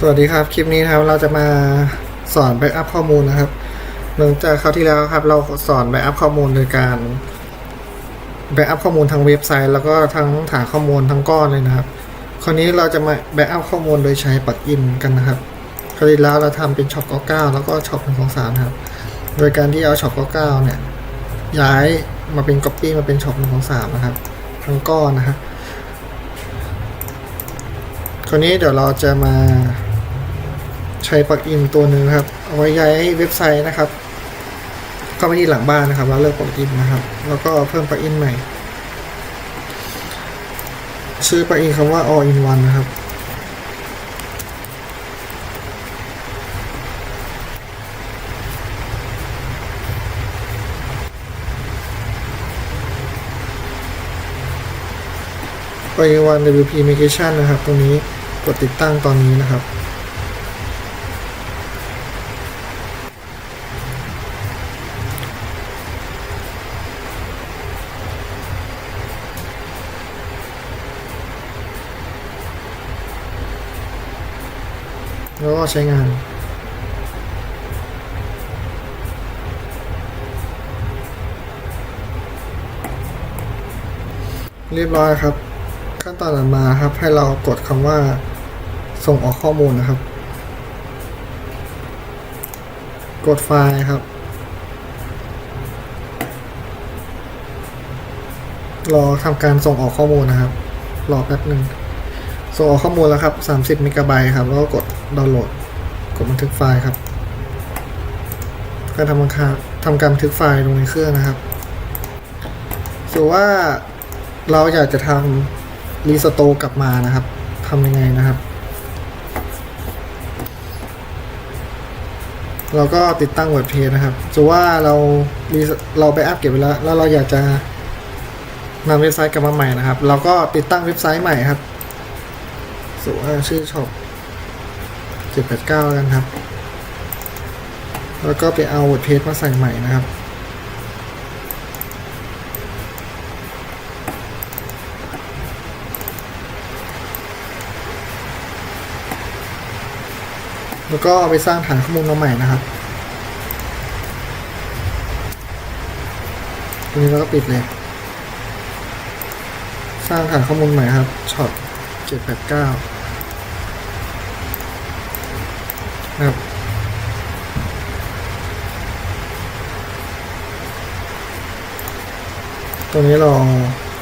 สวัสดีครับคลิปนี้นะครับเราจะมาสอนแบ็กอัพข้อมูลนะครับหลังจากคราวที่แล้วครับ เราสอนแบ็กอัพข้อมูลโดยการแบ็กอัพข้อมูลทางเว็บไซต์ แล้วก็ทั้งฐานข้อมูลทั้งก้อนเลยนะครับ คราวนี้เราจะมาแบ็กอัพข้อมูลโดยใช้ปลักอินกันนะครับคราวที่แล้วเราทำเป็นช็อป99แล้วก็ช็อป1 2 3ครับ โดยการที่เอาช็อป99เนี่ยย้ายมาเป็น Copy มาเป็นช็อป1 2 3นะครับ ทั้งก้อนนะครับ ราวนี้เดี๋ยวเราจะมาใช้ปลั๊กอินตัวหนึ่งครับ เอาไว้ย้ายเว็บไซต์นะครับ เข้าไปที่หลังบ้านนะครับ แล้วเลือกปลั๊กอินนะครับ แล้วก็เพิ่มปลั๊กอินใหม่ ชื่อปลั๊กอินคำว่า all in one นะครับไปวัน WP Migration นะครับ ตรงนี้ กดติดตั้งตอนนี้นะครับ แล้วก็ใช้งานเรียบร้อยครับ ขั้นตอนต่อมาครับให้เรากดคำว่า ส่งออกข้อมูลนะครับ กดไฟล์ครับ รอทำการส่งออกข้อมูลนะครับ รอแป๊บหนึ่งส่งออกข้อมูลแล้วครับ 30 เมกะไบต์ครับ แล้วก็กดดาวน์โหลด กดบันทึกไฟล์ครับ การทำบังคับทำการบันทึกไฟล์ลงในเครื่องนะครับส่วนว่าเราอยากจะทำรีสโตกลับมานะครับทำยังไงนะครับ เราก็ติดตั้งเว็บเพจนะครับส่วนว่าเรารีเราไปอัปเก็บไปแล้ว แล้วเราอยากจะนำเว็บไซต์กลับมาใหม่นะครับ เราก็ติดตั้งเว็บไซต์ใหม่ครับส่วนว่าชื่อช็อป789กันครับ แล้วก็ไปเอาเว็บเพจมาใส่ใหม่นะครับ แล้วก็เอาไปสร้างฐานข้อมูลมาใหม่นะครับทีนี้เราก็ปิดเลย สร้างฐานข้อมูลใหม่ครับช็อต789นะครับตัวนี้เรา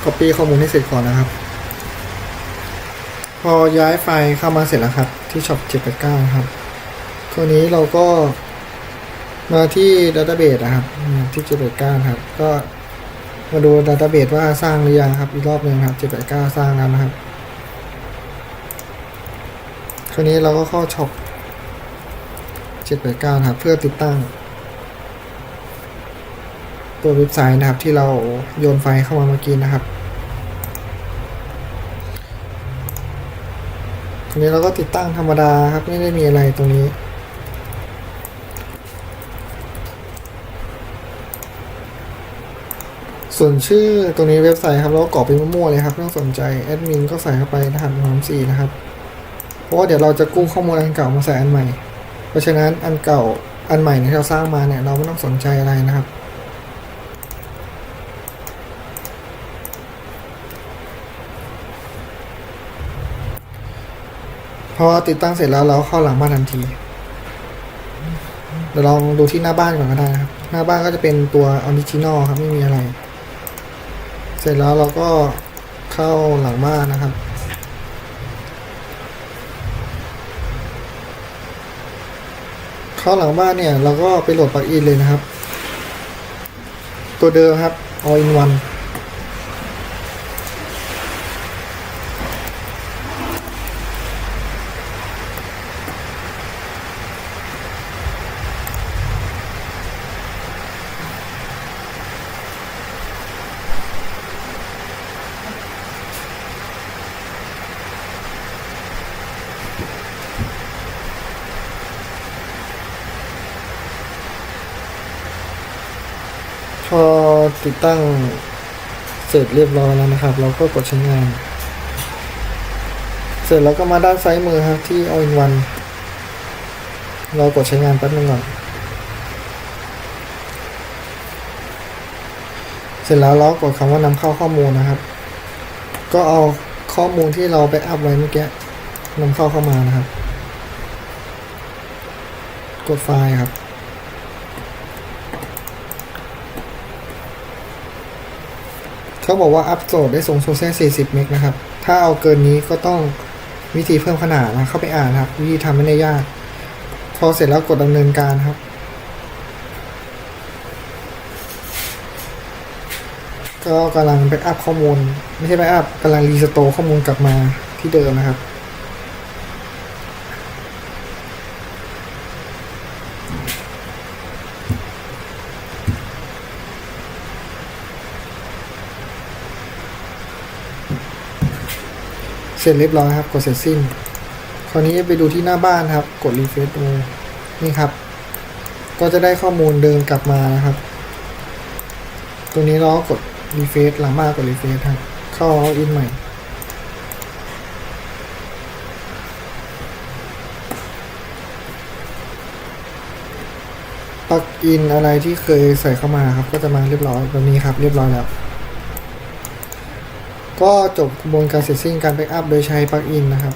copy ข้อมูลให้เสร็จก่อนนะครับ พอย้ายไฟล์เข้ามาเสร็จแล้วครับ ที่ช็อป789 ครับ ตัวนี้เราก็มาที่ Database นะครับอืมที่789ครับ ก็มาดู Database ว่าสร้างหรือยังครับ อีกรอบหนึ่งครับ789สร้างแล้วนะครับ คราวนี้เราก็เข้าช็อป789นะครับ เพื่อติดตั้ง ตัวเว็บไซต์นะครับ ที่เราโยนไฟเข้ามาเมื่อกี้นะครับทีนี้เราก็ติดตั้งธรรมดาครับ ไม่ได้มีอะไรตรงนี้ ส่วนชื่อตรงนี้เว็บไซต์ครับเราก็กรอกไปมั่วๆเลยครับไม่ต้องสนใจแอดมินก็ใส่เข้าไปรหัสสามสี่นะครับเพราะว่าเดี๋ยวเราจะกู้ข้อมูลอันเก่ามาใส่อันใหม่ เพราะฉะนั้นอันเก่าอันใหม่ที่เราสร้างมาเนี่ยเราไม่ต้องสนใจอะไรนะครับพอติดตั้งเสร็จแล้วเราเข้าหลังบ้านทันที เดี๋ยวลองดูที่หน้าบ้านก่อนก็ได้นะครับ หน้าบ้านก็จะเป็นตัวออริจินอลครับไม่มีอะไร เสร็จแล้วเราก็เข้าหลังบ้านนะครับ เข้าหลังบ้านเนี่ย เราก็ไปโหลดปลั๊กอินเลยนะครับ ตัวเดิมครับ all in one อติดตั้งเสร็จเรียบร้อยแล้วนะครับ เราก็กดใช้งาน เสร็จแล้วก็มาด้านซ้ายมือครับที่ all in one เรากดใช้งานแป๊บนึงก่อน เสร็จแล้วเรากดคำว่านำเข้าข้อมูลนะครับ ก็เอาข้อมูลที่เราไปอัพไว้เมื่อกี้นำเข้าเข้ามานะครับ กดไฟล์ครับ เขาบอกว่าอัพโหลดได้สูงสุดแค่40 เมกนะครับ ถ้าเอาเกินนี้ก็ต้องวิธีเพิ่มขนาดนะเข้าไปอ่านครับ วิธีทำไม่ได้ยาก พอเสร็จแล้วกดดำเนินการครับ ก็กำลังไปอัพข้อมูล ไม่ใช่ไปอัพกำลังรีสโตร์ข้อมูลกลับมาที่เดิมนะครับ เสร็จเรียบร้อยครับ กดเสร็จสิ้น คราวนี้ไปดูที่หน้าบ้านครับ กดรีเฟซดูนี่ครับ ก็จะได้ข้อมูลเดินกลับมานะครับตรงนี้เรากดรีเฟซหลังบ้านกดรีเฟซครับ เข้าอินใหม่ปลั๊กอินอะไรที่เคยใส่เข้ามาครับ ก็จะมาเรียบร้อยแบบนี้ครับ เรียบร้อยแล้ว ก็จบกระบวนการเสร็จสิ้นการแบ็กอัพโดยใช้ปลั๊กอินนะครับ